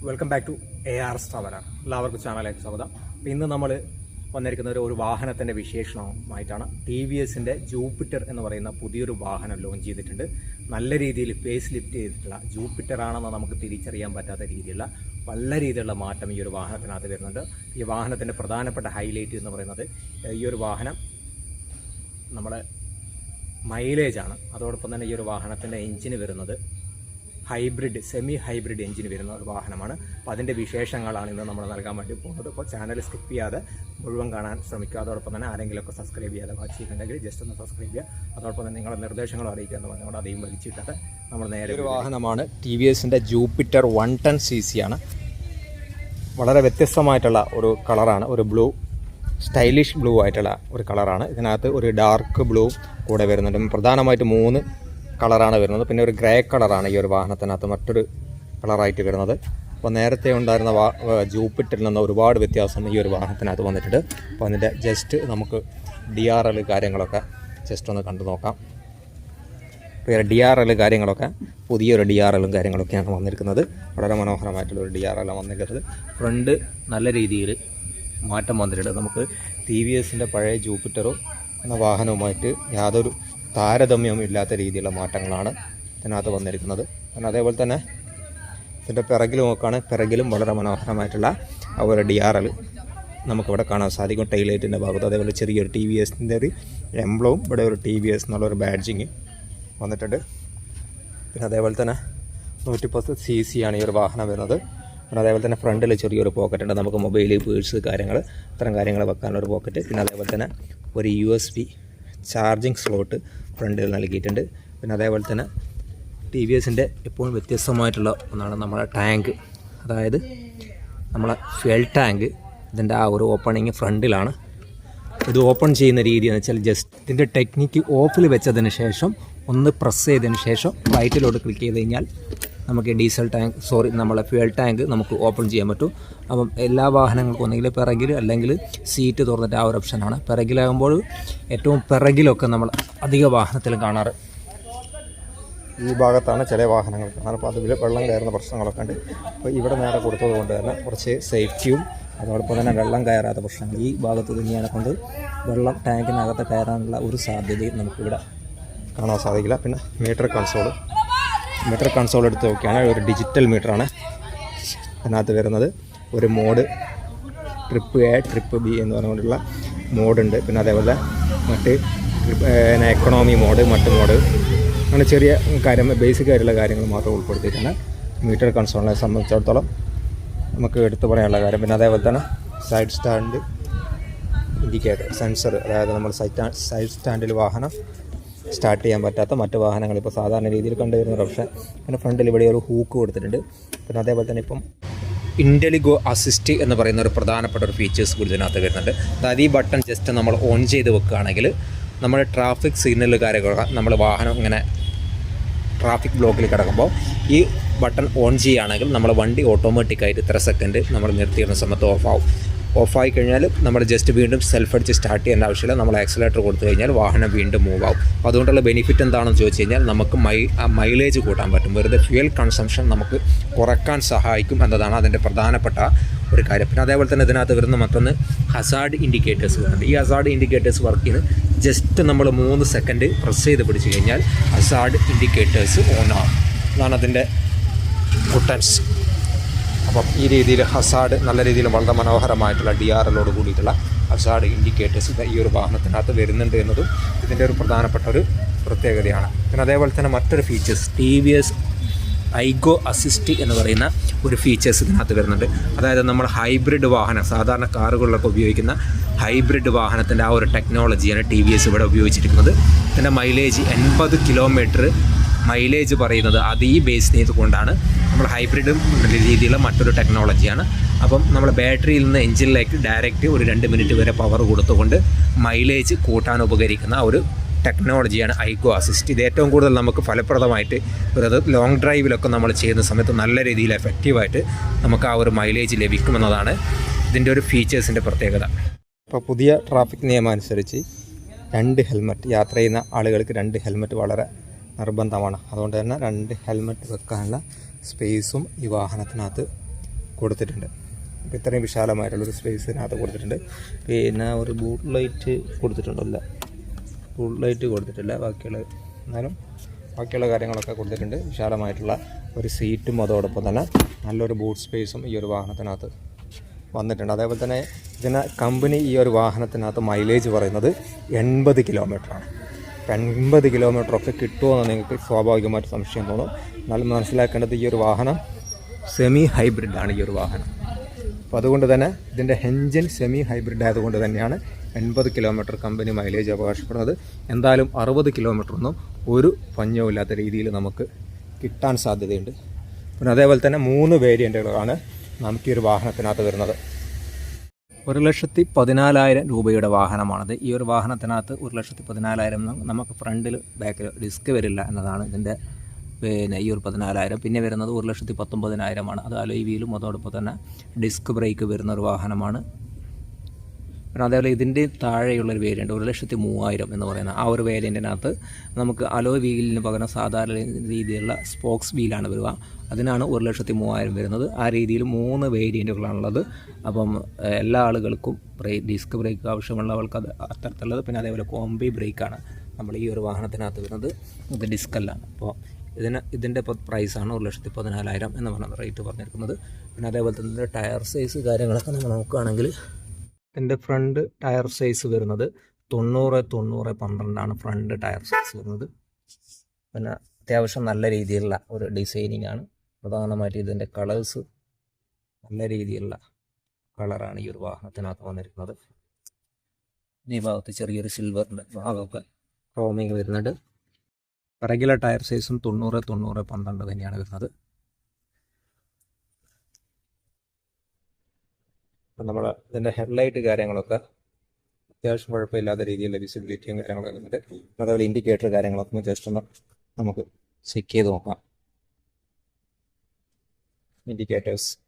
Welcome back to A R traveller എല്ലാവർക്കും ചാനലിലേക്ക് സ്വാഗതം. ഇന്ന് നമ്മൾ വന്നിരിക്കുന്ന ഒരു- വാഹനത്തിന്റെ വിശേഷണമായിട്ടാണ് ടി വി എസിന്റെ ജൂപ്പിറ്റർ എന്ന് പറയുന്ന പുതിയൊരു വാഹനം ലോഞ്ച് ചെയ്തിട്ടുണ്ട്. നല്ല രീതിയിൽ ഫേസ് ലിഫ്റ്റ് ചെയ്തിട്ടുള്ള ജൂപ്പിറ്റർ ആണെന്ന് നമുക്ക് തിരിച്ചറിയാൻ പറ്റാത്ത രീതിയിലുള്ള പല രീതിയിലുള്ള മാറ്റം ഈ ഒരു വാഹനത്തിനകത്ത് വരുന്നുണ്ട്. ഈ വാഹനത്തിന്റെ പ്രധാനപ്പെട്ട ഹൈലൈറ്റ് എന്ന് പറയുന്നത് ഈ ഒരു വാഹനം നമ്മുടെ മൈലേജാണ് അതോടൊപ്പം തന്നെ ഈ ഒരു വാഹനത്തിന്റെ എഞ്ചിന് വരുന്നത് ഹൈബ്രിഡ് സെമി ഹൈബ്രിഡ് എഞ്ചിൻ വരുന്ന ഒരു വാഹനമാണ്. അപ്പോൾ അതിന്റെ വിശേഷങ്ങളാണ് ഇന്ന് നമ്മൾ നൽകാൻ വേണ്ടി പോകുന്നത്. അപ്പോൾ ചാനൽ സ്കിപ്പ് ചെയ്യാതെ മുഴുവൻ കാണാൻ ശ്രമിക്കുക. അതോടൊപ്പം തന്നെ ആരെങ്കിലുമൊക്കെ സബ്സ്ക്രൈബ് ചെയ്യാതെ വാച്ച് ചെയ്യുന്നുണ്ടെങ്കിൽ ജസ്റ്റ് ഒന്ന് സബ്സ്ക്രൈബ് ചെയ്യുക. അതോടൊപ്പം തന്നെ നിങ്ങളുടെ നിർദ്ദേശങ്ങൾ അറിയിക്കുക എന്ന് പറഞ്ഞുകൊണ്ട് അധികം വലിച്ചിട്ടിട്ട് നമ്മൾ നേരെ ഒരു വാഹനമാണ്. ടി വി എസിന്റെ Jupiter one ten C C ആണ്. വളരെ വ്യത്യസ്തമായിട്ടുള്ള ഒരു കളറാണ്. ഒരു ബ്ലൂ സ്റ്റൈലിഷ് ബ്ലൂ ആയിട്ടുള്ള ഒരു കളറാണ്. ഇതിനകത്ത് ഒരു ഡാർക്ക് ബ്ലൂ കൂടെ വരുന്നുണ്ട്. പ്രധാനമായിട്ട് മൂന്ന് കളറാണ് വരുന്നത്. പിന്നെ ഒരു ഗ്രേ കളറാണ് ഈ ഒരു വാഹനത്തിനകത്ത് മറ്റൊരു കളറായിട്ട് വരുന്നത്. അപ്പോൾ നേരത്തെ ഉണ്ടായിരുന്ന വാ ജൂപ്പിറ്ററിൽ നിന്ന് ഒരുപാട് വ്യത്യാസം ഈ ഒരു വാഹനത്തിനകത്ത് വന്നിട്ടുണ്ട്. അപ്പോൾ അതിന്റെ ജസ്റ്റ് നമുക്ക് ഡി ആർ എൽ കാര്യങ്ങളൊക്കെ ജസ്റ്റ് ഒന്ന് കണ്ടു നോക്കാം. വേറെ ഡി ആർ എൽ കാര്യങ്ങളൊക്കെ പുതിയൊരു ഡി ആർ എല്ലും കാര്യങ്ങളൊക്കെയാണ് വന്നിരിക്കുന്നത്. വളരെ മനോഹരമായിട്ടുള്ള ഒരു ഡി ആർ എല്ലാം വന്നിരിക്കുന്നത്. ഫ്രണ്ട് നല്ല രീതിയിൽ മാറ്റം വന്നിട്ടുണ്ട്. നമുക്ക് ടി വി എസിന്റെ പഴയ ജൂപ്പിറ്ററും എന്ന വാഹനവുമായിട്ട് യാതൊരു താരതമ്യവും ഇല്ലാത്ത രീതിയിലുള്ള മാറ്റങ്ങളാണ് ഇതിനകത്ത് വന്നിരിക്കുന്നത്. പിന്നെ അതേപോലെ തന്നെ ഇതിന്റെ പിറകിൽ നോക്കുകയാണെങ്കിൽ പിറകിലും വളരെ മനോഹരമായിട്ടുള്ള ഒരു ഡി ആർ എൽ നമുക്കിവിടെ കാണാൻ സാധിക്കും. ടൈലൈറ്റിന്റെ ഭാഗത്ത്. അതേപോലെ ചെറിയൊരു ടി വി എസിന്റെ ഒരു എംബ്ലവും ഇവിടെ ഒരു ടി വി എസ് എന്നുള്ളൊരു ബാഡ്ജിങ് വന്നിട്ടുണ്ട്. പിന്നെ അതേപോലെ തന്നെ നൂറ്റി പത്ത് സി സി ആണ് ഈ ഒരു വാഹനം വരുന്നത്. പിന്നെ അതേപോലെ തന്നെ ഫ്രണ്ടിൽ ചെറിയൊരു പോക്കറ്റ് ഉണ്ട്. നമുക്ക് മൊബൈൽ പേഴ്സ് കാര്യങ്ങൾ അത്തരം കാര്യങ്ങൾ വെക്കാനുള്ള ഒരു പോക്കറ്റ് പിന്നെ അതേപോലെ തന്നെ ഒരു U S B charging slot ഫ്രണ്ടിൽ നൽകിയിട്ടുണ്ട്. പിന്നെ അതേപോലെ തന്നെ ടി വി എസിന്റെ എപ്പോഴും വ്യത്യസ്തമായിട്ടുള്ള ഒന്നാണ് നമ്മുടെ ടാങ്ക്. അതായത് നമ്മളെ ഫ്യൽ ടാങ്ക് ഇതിന്റെ ആ ഒരു ഓപ്പണിങ് ഫ്രണ്ടിലാണ്. ഇത് ഓപ്പൺ ചെയ്യുന്ന രീതി എന്ന് വെച്ചാൽ ജസ്റ്റ് ഇതിന്റെ ടെക്നിക്ക് ഓഫിൽ വെച്ചതിന് ശേഷം ഒന്ന് പ്രസ് ചെയ്തതിന് ശേഷം റൈറ്റിലോട്ട് ക്ലിക്ക് ചെയ്ത് കഴിഞ്ഞാൽ നമുക്ക് ഡീസൽ ടാങ്ക് സോറി നമ്മളെ ഫ്യൂൽ ടാങ്ക് നമുക്ക് ഓപ്പൺ ചെയ്യാൻ പറ്റും. അപ്പം എല്ലാ വാഹനങ്ങൾക്കും ഒന്നെങ്കിൽ പിറകിൽ അല്ലെങ്കിൽ സീറ്റ് തുറന്നിട്ട് ആ ഒരു ഓപ്ഷനാണ് പിറകിലാകുമ്പോൾ ഏറ്റവും പിറകിലൊക്കെ നമ്മൾ അധിക വാഹനത്തിലും കാണാറ്. ഈ ഭാഗത്താണ് ചില വാഹനങ്ങൾ കാണാറ്. അപ്പോൾ അതിൽ വെള്ളം കയറുന്ന പ്രശ്നങ്ങളൊക്കെ ഉണ്ട്. അപ്പോൾ ഇവിടെ നേരെ കൊടുത്തത് കൊണ്ട് തന്നെ കുറച്ച് സേഫ്റ്റിയും അതോടൊപ്പം തന്നെ വെള്ളം കയറാത്ത പ്രശ്നങ്ങൾ ഈ ഭാഗത്ത് തന്നെയാണ് കൊണ്ട് വെള്ളം ടാങ്കിനകത്ത് കയറാനുള്ള ഒരു സാധ്യതയും നമുക്കിവിടെ കാണാൻ സാധിക്കില്ല. പിന്നെ മീറ്റർ കൺസോൾ മീറ്റർ കൺസോൾ എടുത്ത് നോക്കിയാണ് ഒരു ഡിജിറ്റൽ മീറ്ററാണ് അതിനകത്ത് വരുന്നത് ഒരു mode trip A trip B എന്ന് പറഞ്ഞുകൊണ്ടുള്ള മോഡുണ്ട് പിന്നെ അതേപോലെ മറ്റ് എക്കണോമി മോഡ് മറ്റ് മോഡ് അങ്ങനെ ചെറിയ കാര്യം ബേസിക് ആയിട്ടുള്ള കാര്യങ്ങൾ മാത്രം ഉൾപ്പെടുത്തിയിട്ടാണ് മീറ്റർ കൺസോളിനെ സംബന്ധിച്ചിടത്തോളം നമുക്ക് എടുത്തു പറയാനുള്ള കാര്യം. പിന്നെ അതേപോലെ തന്നെ സൈഡ് സ്റ്റാൻഡ് ഇൻഡിക്കേറ്റർ സെൻസർ അതായത് നമ്മൾ സൈഡ് സ്റ്റാൻഡിൽ വാഹനം സ്റ്റാർട്ട് ചെയ്യാൻ പറ്റാത്ത മറ്റ് വാഹനങ്ങൾ ഇപ്പോൾ സാധാരണ രീതിയിൽ കണ്ടുവരുന്ന ഒരു ഓപ്ഷൻ പിന്നെ ഫ്രണ്ടിൽ ഇവിടെ ഒരു ഹൂക്ക് കൊടുത്തിട്ടുണ്ട്. പിന്നെ അതേപോലെ തന്നെ ഇപ്പം ഇന്റലിഗോ അസിസ്റ്റ് എന്ന് പറയുന്ന ഒരു പ്രധാനപ്പെട്ട ഒരു ഫീച്ചേഴ്സ് കൂടി ഇതിനകത്ത് വരുന്നുണ്ട്. അതായത് ഈ ബട്ടൺ ജസ്റ്റ് നമ്മൾ ഓൺ ചെയ്ത് വെക്കുകയാണെങ്കിൽ നമ്മുടെ ട്രാഫിക് സിഗ്നൽ കാര്യങ്ങളൊക്കെ നമ്മൾ വാഹനം ഇങ്ങനെ ട്രാഫിക് ബ്ലോക്കിൽ കിടക്കുമ്പോൾ ഈ ബട്ടൺ ഓൺ ചെയ്യുകയാണെങ്കിൽ നമ്മൾ വണ്ടി ഓട്ടോമാറ്റിക്കായിട്ട് ഇത്ര സെക്കൻഡ് നമ്മൾ നിർത്തിയിരുന്ന സമയത്ത് ഓഫ് ആവും. ഓഫായി കഴിഞ്ഞാൽ നമ്മൾ ജസ്റ്റ് വീണ്ടും സെൽഫ് അടിച്ച് സ്റ്റാർട്ട് ചെയ്യേണ്ട ആവശ്യമില്ല. നമ്മൾ ആക്സിലേറ്റർ കൊടുത്തു കഴിഞ്ഞാൽ വാഹനം വീണ്ടും മൂവ് ആവും. അതുകൊണ്ടുള്ള ബെനിഫിറ്റ് എന്താണെന്ന് ചോദിച്ചു കഴിഞ്ഞാൽ നമുക്ക് മൈ മൈലേജ് കൂട്ടാൻ പറ്റും. വെറുതെ ഫ്യൂൽ കൺസംഷൻ നമുക്ക് കുറയ്ക്കാൻ സഹായിക്കും എന്നതാണ് അതിന്റെ പ്രധാനപ്പെട്ട ഒരു കാര്യം. പിന്നെ അതേപോലെ തന്നെ ഇതിനകത്ത് വരുന്ന മറ്റൊന്ന് ഹസാർഡ് ഇൻഡിക്കേറ്റേഴ്സ് വരുന്നുണ്ട്. ഈ ഹസാർഡ് ഇൻഡിക്കേറ്റേഴ്സ് വർക്ക് ചെയ്യുന്നത് ജസ്റ്റ് നമ്മൾ മൂന്ന് സെക്കൻഡ് പ്രസ് ചെയ്ത് പിടിച്ചു കഴിഞ്ഞാൽ ഹസാർഡ് ഇൻഡിക്കേറ്റേഴ്സ് ഓൺ ആവും അതാണ് അതിന്റെ ബുട്ടൻസ് അപ്പം ഈ രീതിയിൽ ഹസാഡ് നല്ല രീതിയിൽ വളരെ മനോഹരമായിട്ടുള്ള ഡി ആർ എല്ലോട് കൂടിയിട്ടുള്ള ഹസാഡ് ഇൻഡിക്കേറ്റേഴ്സ് ഈ ഒരു വാഹനത്തിനകത്ത് വരുന്നുണ്ട് എന്നതും ഇതിന്റെ ഒരു പ്രധാനപ്പെട്ട ഒരു പ്രത്യേകതയാണ്. പിന്നെ അതേപോലെ തന്നെ മറ്റൊരു features T V S iGo assist എന്ന് പറയുന്ന ഒരു ഫീച്ചേഴ്സ് ഇതിനകത്ത് വരുന്നുണ്ട്. അതായത് നമ്മൾ ഹൈബ്രിഡ് വാഹനം സാധാരണ കാറുകളിലൊക്കെ ഉപയോഗിക്കുന്ന ഹൈബ്രിഡ് വാഹനത്തിന്റെ ആ ഒരു ടെക്നോളജിയാണ് ടി വി എസ് ഇവിടെ ഉപയോഗിച്ചിരിക്കുന്നത്. ഇതിന്റെ മൈലേജ് എൺപത് കിലോമീറ്റർ മൈലേജ് പറയുന്നത് അത് ഈ ബേസ് ചെയ്തുകൊണ്ടാണ് നമ്മൾ ഹൈബ്രിഡും രീതിയിലുള്ള മറ്റൊരു ടെക്നോളജിയാണ് അപ്പം നമ്മൾ ബാറ്ററിയിൽ നിന്ന് എഞ്ചിനിലേക്ക് ഡയറക്റ്റ് ഒരു രണ്ട് മിനിറ്റ് വരെ പവർ കൊടുത്തുകൊണ്ട് മൈലേജ് കൂട്ടാൻ ഉപകരിക്കുന്ന ഒരു ടെക്നോളജിയാണ് ഐക്കോ അസിസ്റ്റ് ഇത് ഏറ്റവും കൂടുതൽ നമുക്ക് ഫലപ്രദമായിട്ട് ഒരു ലോങ് ഡ്രൈവിലൊക്കെ നമ്മൾ ചെയ്യുന്ന സമയത്ത് നല്ല രീതിയിൽ എഫക്റ്റീവായിട്ട് നമുക്ക് ആ ഒരു മൈലേജ് ലഭിക്കുമെന്നതാണ് ഇതിന്റെ ഒരു ഫീച്ചേഴ്സിന്റെ പ്രത്യേകത. ഇപ്പോൾ പുതിയ ട്രാഫിക് നിയമം അനുസരിച്ച് രണ്ട് ഹെൽമറ്റ് യാത്ര ചെയ്യുന്ന ആളുകൾക്ക് രണ്ട് ഹെൽമറ്റ് വളരെ നിർബന്ധമാണ്. അതുകൊണ്ട് തന്നെ രണ്ട് ഹെൽമെറ്റ് വെക്കാനുള്ള സ്പേസും ഈ വാഹനത്തിനകത്ത് കൊടുത്തിട്ടുണ്ട്. അപ്പോൾ ഇത്രയും വിശാലമായിട്ടുള്ളൊരു സ്പേസ് ഇതിനകത്ത് കൊടുത്തിട്ടുണ്ട്. പിന്നെ ഒരു ബൂട്ട് ലൈറ്റ് കൊടുത്തിട്ടുണ്ടല്ല. ബൂട്ട് ലൈറ്റ് കൊടുത്തിട്ടില്ല. ബാക്കിയുള്ള എന്നാലും ബാക്കിയുള്ള കാര്യങ്ങളൊക്കെ കൊടുത്തിട്ടുണ്ട്. വിശാലമായിട്ടുള്ള ഒരു സീറ്റും അതോടൊപ്പം തന്നെ നല്ലൊരു ബൂട്ട് സ്പേസും ഈ ഒരു വാഹനത്തിനകത്ത് വന്നിട്ടുണ്ട്. അതേപോലെ തന്നെ ഇതിന് കമ്പനി ഈ ഒരു വാഹനത്തിനകത്ത് മൈലേജ് പറയുന്നത് എൺപത് കിലോമീറ്ററാണ് എൺപത് കിലോമീറ്ററൊക്കെ കിട്ടുമോ നിങ്ങൾക്ക് സ്വാഭാവികമായിട്ട് സംശയം തോന്നും. എന്നാൽ മനസ്സിലാക്കേണ്ടത് ഈ ഒരു വാഹനം സെമി ഹൈബ്രിഡാണ് ഈ ഒരു വാഹനം. അപ്പോൾ അതുകൊണ്ട് തന്നെ ഇതിന്റെ എൻജിൻ സെമി ഹൈബ്രിഡ് ആയതുകൊണ്ട് തന്നെയാണ് എൺപത് കിലോമീറ്റർ കമ്പനി മൈലേജ് അവകാശപ്പെടുന്നത്. എന്തായാലും അറുപത് കിലോമീറ്ററൊന്നും ഒരു പഞ്ഞവുമില്ലാത്ത രീതിയിൽ നമുക്ക് കിട്ടാൻ സാധ്യതയുണ്ട്. പിന്നെ അതേപോലെ തന്നെ മൂന്ന് വേരിയന്റുകളാണ് നമുക്ക് ഈ ഒരു വാഹനത്തിനകത്ത് വരുന്നത്. ഒരു ലക്ഷത്തി പതിനാലായിരം രൂപയുടെ വാഹനമാണത്. ഈ ഒരു വാഹനത്തിനകത്ത് ഒരു ലക്ഷത്തി പതിനാലായിരം നമുക്ക് ഫ്രണ്ടിൽ ബാക്കിൽ ഡിസ്ക് വരില്ല എന്നതാണ് ഇതിന്റെ പിന്നെ ഈ ഒരു പതിനാലായിരം. പിന്നെ വരുന്നത് ഒരു ലക്ഷത്തി പത്തൊമ്പതിനായിരമാണ്. അത് അലോയ് വീലും അതോടൊപ്പം തന്നെ ഡിസ്ക് ബ്രേക്ക് വരുന്ന ഒരു വാഹനമാണ്. പിന്നെ അതേപോലെ ഇതിന്റെ താഴെയുള്ള ഒരു വേരിയന്റ് ഒരു ലക്ഷത്തി മൂവായിരം എന്ന് പറയുന്ന ആ ഒരു വേരിയന്റിനകത്ത് നമുക്ക് അലോ വീലിന് പകരം സാധാരണ രീതിയിലുള്ള സ്പോക്സ് വീലാണ് വരിക. അതിനാണ് ഒരു ലക്ഷത്തി മൂവായിരം വരുന്നത്. ആ രീതിയിൽ മൂന്ന് വേരിയന്റുകളാണുള്ളത് അപ്പം എല്ലാ ആളുകൾക്കും ബ്രേക്ക് ഡിസ്ക് ബ്രേക്ക് ആവശ്യമുള്ളവർക്ക് അത് അത്തരത്തിലുള്ളത്. പിന്നെ അതേപോലെ കോംബി ബ്രേക്കാണ് നമ്മൾ ഈ ഒരു വാഹനത്തിനകത്ത് വരുന്നത്. ഇത് ഡിസ്കല്ല അപ്പോൾ ഇതിന് ഇതിന്റെ ഇപ്പോൾ പ്രൈസാണ് ഒരു ലക്ഷത്തി പതിനാലായിരം എന്ന് പറയുന്നത് റേറ്റ് പറഞ്ഞിരിക്കുന്നത്. പിന്നെ അതേപോലെ തന്നെ ടയർ സൈസ് കാര്യങ്ങളൊക്കെ നമ്മൾ നോക്കുകയാണെങ്കിൽ ഇതിന്റെ ഫ്രണ്ട് ടയർ സൈസ് വരുന്നത് തൊണ്ണൂറ് തൊണ്ണൂറ് പന്ത്രണ്ടാണ് ഫ്രണ്ട് ടയർ സൈസ് വരുന്നത്. പിന്നെ അത്യാവശ്യം നല്ല രീതിയിലുള്ള ഒരു ഡിസൈനിങ് ആണ്. പ്രധാനമായിട്ട് ഇതിന്റെ കളേഴ്സ് നല്ല രീതിയിലുള്ള കളറാണ് ഈ ഒരു വാഹനത്തിനകത്ത് വന്നിരിക്കുന്നത്. ഈ ഭാഗത്ത് ചെറിയൊരു സിൽവറിന്റെ ഭാഗമൊക്കെ ക്രോമിങ് വരുന്നുണ്ട്. പിറകിലെ ടയർ സൈസും തൊണ്ണൂറ് തൊണ്ണൂറ് പന്ത്രണ്ട് തന്നെയാണ് വരുന്നത്. അപ്പം നമ്മൾ ഇതിന്റെ ഹെഡ്ലൈറ്റ് കാര്യങ്ങളൊക്കെ അത്യാവശ്യം കുഴപ്പമില്ലാത്ത രീതിയിലുള്ള വിസിബിലിറ്റിയും കാര്യങ്ങളൊക്കെ ഉണ്ട്. അതേപോലെ ഇൻഡിക്കേറ്റർ കാര്യങ്ങളൊക്കെ ഒന്ന് ജസ്റ്റ് ഒന്ന് നമുക്ക് ചെക്ക് ചെയ്ത് നോക്കാം. ഇൻഡിക്കേറ്റേഴ്സ്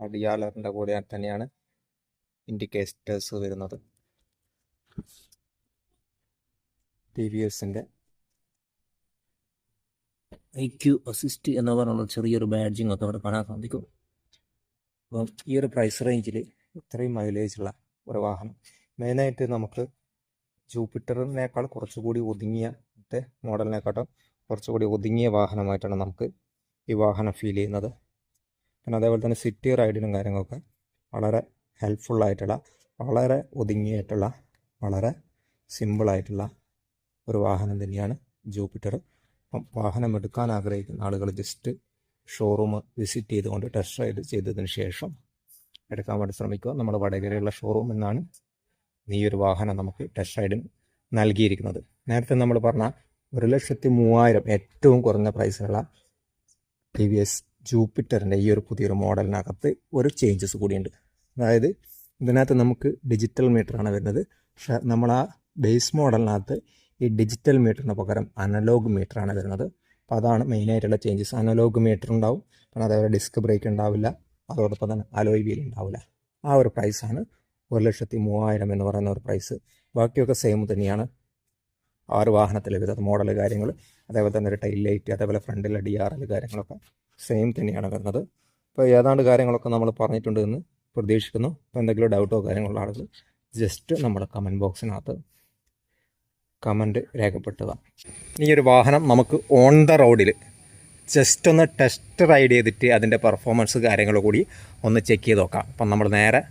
അടിയാളറിന്റെ കൂടെ തന്നെയാണ് ഇൻഡിക്കേറ്റേഴ്സ് വരുന്നത്. ടി വി എസിന്റെ ഐ ക്യു അസിസ്റ്റ് എന്ന് പറഞ്ഞുള്ള ചെറിയൊരു ബാഡ്ജിങ് ഒക്കെ അവിടെ കാണാൻ സാധിക്കും. അപ്പം ഈ ഒരു പ്രൈസ് റേഞ്ചിൽ ഇത്രയും മൈലേജുള്ള ഒരു വാഹനം മെയിനായിട്ട് നമുക്ക് ജൂപ്പിറ്ററിനേക്കാൾ കുറച്ചുകൂടി ഒതുങ്ങിയ മറ്റേ മോഡലിനെക്കാട്ടും കുറച്ചുകൂടി ഒതുങ്ങിയ വാഹനമായിട്ടാണ് നമുക്ക് ഈ വാഹനം ഫീൽ ചെയ്യുന്നത്. പിന്നെ അതേപോലെ തന്നെ സിറ്റി റൈഡിനും കാര്യങ്ങളൊക്കെ വളരെ ഹെൽപ്ഫുള്ളായിട്ടുള്ള വളരെ ഒതുങ്ങിയായിട്ടുള്ള വളരെ സിമ്പിളായിട്ടുള്ള ഒരു വാഹനം തന്നെയാണ് ജൂപ്പിറ്റർ. അപ്പം വാഹനം എടുക്കാൻ ആഗ്രഹിക്കുന്ന ആളുകൾ ജസ്റ്റ് ഷോറൂം വിസിറ്റ് ചെയ്തുകൊണ്ട് ടെസ്റ്റ് റൈഡ് ചെയ്തതിന് ശേഷം എടുക്കാൻ വേണ്ടി ശ്രമിക്കുക. നമ്മൾ വടകരയുള്ള ഷോറൂം എന്നാണ് ഈ ഒരു വാഹനം നമുക്ക് ടെസ്റ്റ് റൈഡിന് നൽകിയിരിക്കുന്നത്. നേരത്തെ നമ്മൾ പറഞ്ഞ ഒരു ലക്ഷത്തി മൂവായിരം ഏറ്റവും കുറഞ്ഞ പ്രൈസിലുള്ള ടി വി എസ് ജൂപ്പിറ്ററിന്റെ ഈ ഒരു പുതിയൊരു മോഡലിനകത്ത് ഒരു ചേഞ്ചസ് കൂടിയുണ്ട്. അതായത് ഇതിനകത്ത് നമുക്ക് ഡിജിറ്റൽ മീറ്ററാണ് വരുന്നത്. പക്ഷേ നമ്മൾ ആ ബേസ് മോഡലിനകത്ത് ഈ ഡിജിറ്റൽ മീറ്ററിന് പകരം അനലോഗ് മീറ്ററാണ് വരുന്നത്. അപ്പോൾ അതാണ് മെയിനായിട്ടുള്ള ചേഞ്ചസ് അനലോഗ് മീറ്റർ ഉണ്ടാവും. പിന്നെ അതേപോലെ ഡിസ്ക് ബ്രേക്ക് ഉണ്ടാവില്ല. അതോടൊപ്പം തന്നെ അലോയ് വീൽ ഉണ്ടാവില്ല. ആ ഒരു പ്രൈസാണ് ഒരു ലക്ഷത്തി മൂവായിരം എന്ന് പറയുന്ന ഒരു പ്രൈസ് ബാക്കിയൊക്കെ സെയിം തന്നെയാണ്. ആറ് ഒരു വാഹനത്തിൽ വരുന്നത് മോഡൽ കാര്യങ്ങൾ അതേപോലെ തന്നെ ഒരു ടൈൽ ലൈറ്റ് അതേപോലെ ഫ്രണ്ടിലെ ഡി ആർ എൽ കാര്യങ്ങളൊക്കെ സെയിം തന്നെയാണ് വരുന്നത്. അപ്പോൾ ഏതാണ്ട് കാര്യങ്ങളൊക്കെ നമ്മൾ പറഞ്ഞിട്ടുണ്ട് എന്ന് പ്രതീക്ഷിക്കുന്നു. അപ്പോൾ എന്തെങ്കിലും ഡൗട്ടോ കാര്യങ്ങളോ ആളുകൾ ജസ്റ്റ് നമ്മുടെ കമന്റ് ബോക്സിനകത്ത് കമന്റ് രേഖപ്പെടുത്തുക. ഈ ഒരു വാഹനം നമുക്ക് ഓൺ ദ റോഡിൽ ജസ്റ്റ് ഒന്ന് ടെസ്റ്റ് റൈഡ് ചെയ്തിട്ട് അതിന്റെ പെർഫോമൻസ് കാര്യങ്ങൾ കൂടി ഒന്ന് ചെക്ക് ചെയ്ത് നോക്കാം. അപ്പം നമ്മൾ നേരെ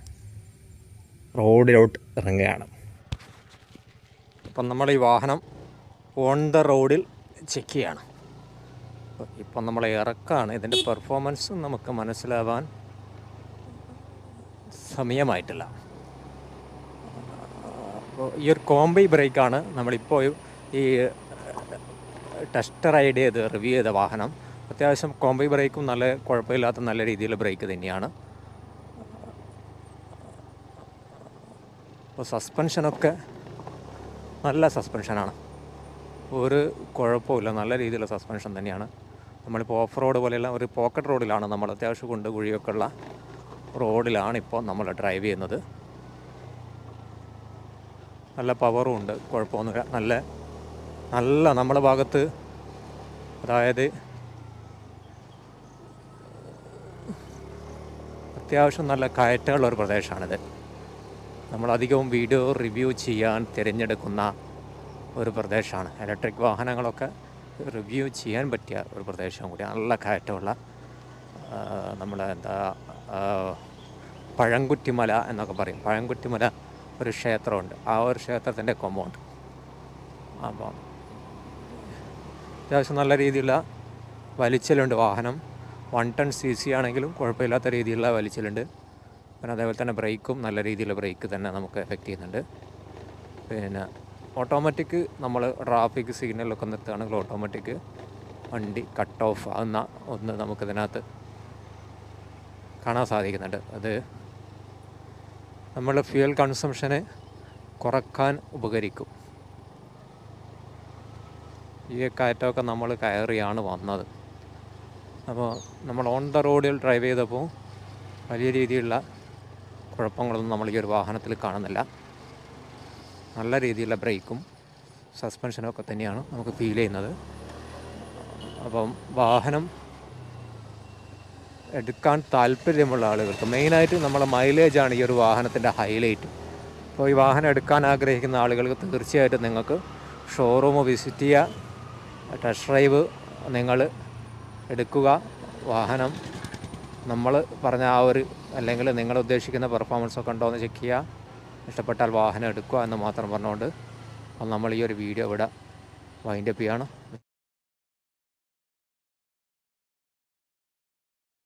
റോഡിലോട്ട് ഇറങ്ങുകയാണ്. അപ്പം നമ്മൾ ഈ വാഹനം ഓൺ ദ റോഡിൽ ചെക്ക് ചെയ്യാണ്. ഇപ്പം നമ്മൾ ഇറക്കാണ്. ഇതിന്റെ പെർഫോമൻസ് നമുക്ക് മനസ്സിലാവാൻ സമയമായിട്ടില്ല. ഈ ഒരു കോംബൈ ബ്രേക്കാണ് നമ്മളിപ്പോൾ ഈ ടെസ്റ്റ് റൈഡ് ചെയ്ത് റിവ്യൂ ചെയ്ത വാഹനം. അത്യാവശ്യം കോംബൈ ബ്രേക്കും നല്ല കുഴപ്പമില്ലാത്ത നല്ല രീതിയിൽ ബ്രേക്ക് തന്നെയാണ്. അപ്പോൾ സസ്പെൻഷനൊക്കെ നല്ല സസ്പെൻഷനാണ്. ഒരു കുഴപ്പമില്ല നല്ല രീതിയിലുള്ള സസ്പെൻഷൻ തന്നെയാണ്. നമ്മളിപ്പോൾ ഓഫ് റോഡ് പോലെയുള്ള ഒരു പോക്കറ്റ് റോഡിലാണ് നമ്മൾ അത്യാവശ്യം കൊണ്ട് കുഴിയൊക്കെ ഉള്ള റോഡിലാണ് ഇപ്പോൾ നമ്മൾ ഡ്രൈവ് ചെയ്യുന്നത്. നല്ല പവറും ഉണ്ട്. കുഴപ്പമൊന്നുമില്ല. നല്ല നല്ല നമ്മുടെ ഭാഗത്ത് അതായത് അത്യാവശ്യം നല്ല കയറ്റമുള്ള ഒരു പ്രദേശമാണിത്. നമ്മളധികവും വീഡിയോ റിവ്യൂ ചെയ്യാൻ തിരഞ്ഞെടുക്കുന്ന ഒരു പ്രദേശമാണ്. ഇലക്ട്രിക് വാഹനങ്ങളൊക്കെ റിവ്യൂ ചെയ്യാൻ പറ്റിയ ഒരു പ്രദേശം കൂടി. നല്ല കയറ്റമുള്ള നമ്മൾ എന്താ പഴംകുറ്റിമല എന്നൊക്കെ പറയും. പഴംകുറ്റിമല ഒരു ക്ഷേത്രമുണ്ട്. ആ ഒരു ക്ഷേത്രത്തിന്റെ കൊമ്പൗണ്ട്. അപ്പം അത്യാവശ്യം നല്ല രീതിയിലുള്ള വലിച്ചിലുണ്ട് വാഹനം. വൺ ടൺ സി സി ആണെങ്കിലും കുഴപ്പമില്ലാത്ത രീതിയിലുള്ള വലിച്ചിലുണ്ട്. പിന്നെ അതേപോലെ തന്നെ ബ്രേക്കും നല്ല രീതിയിലുള്ള ബ്രേക്ക് തന്നെ നമുക്ക് എഫക്റ്റ് ചെയ്യുന്നുണ്ട്. പിന്നെ ഓട്ടോമാറ്റിക് നമ്മൾ ട്രാഫിക് സിഗ്നലൊക്കെ നിർത്തുകയാണെങ്കിൽ ഓട്ടോമാറ്റിക് വണ്ടി കട്ട് ഓഫ് ആകുന്ന ഒന്ന് നമുക്കിതിനകത്ത് കാണാൻ സാധിക്കുന്നുണ്ട്. അത് നമ്മൾ ഫ്യൂൽ കൺസംഷനെ കുറയ്ക്കാൻ ഉപകരിക്കും. ഈ കയറ്റമൊക്കെ നമ്മൾ കയറിയാണ് വന്നത്. അപ്പോൾ നമ്മൾ ഓൺ ദ റോഡിൽ ഡ്രൈവ് ചെയ്തപ്പോൾ വലിയ രീതിയിലുള്ള കുഴപ്പങ്ങളൊന്നും നമ്മൾ ഈ ഒരു വാഹനത്തിൽ കാണുന്നില്ല. നല്ല രീതിയിലുള്ള ബ്രേക്കും സസ്പെൻഷനും ഒക്കെ തന്നെയാണ് നമുക്ക് ഫീൽ ചെയ്യുന്നത്. അപ്പം വാഹനം എടുക്കാൻ താല്പര്യമുള്ള ആളുകൾക്ക് മെയിനായിട്ട് നമ്മളെ മൈലേജാണ് ഈ ഒരു വാഹനത്തിന്റെ ഹൈലൈറ്റ് അപ്പോൾ ഈ വാഹനം എടുക്കാൻ ആഗ്രഹിക്കുന്ന ആളുകൾക്ക് തീർച്ചയായിട്ടും നിങ്ങൾക്ക് ഷോറൂം വിസിറ്റ് ചെയ്യുക ടെസ്റ്റ് ഡ്രൈവ് നിങ്ങൾ എടുക്കുക വാഹനം നമ്മൾ പറഞ്ഞ ആ ഒരു അല്ലെങ്കിൽ നിങ്ങൾ ഉദ്ദേശിക്കുന്ന പെർഫോമൻസ് ഒക്കെ ഉണ്ടോ എന്ന് ചെക്ക് ചെയ്യുക ഇഷ്ടപ്പെട്ടാൽ വാഹനം എടുക്കുക എന്ന് മാത്രം പറഞ്ഞുകൊണ്ട് നമ്മൾ ഈ ഒരു വീഡിയോ ഇവിടെ വൈൻഡപ്പ് ചെയ്യാണ്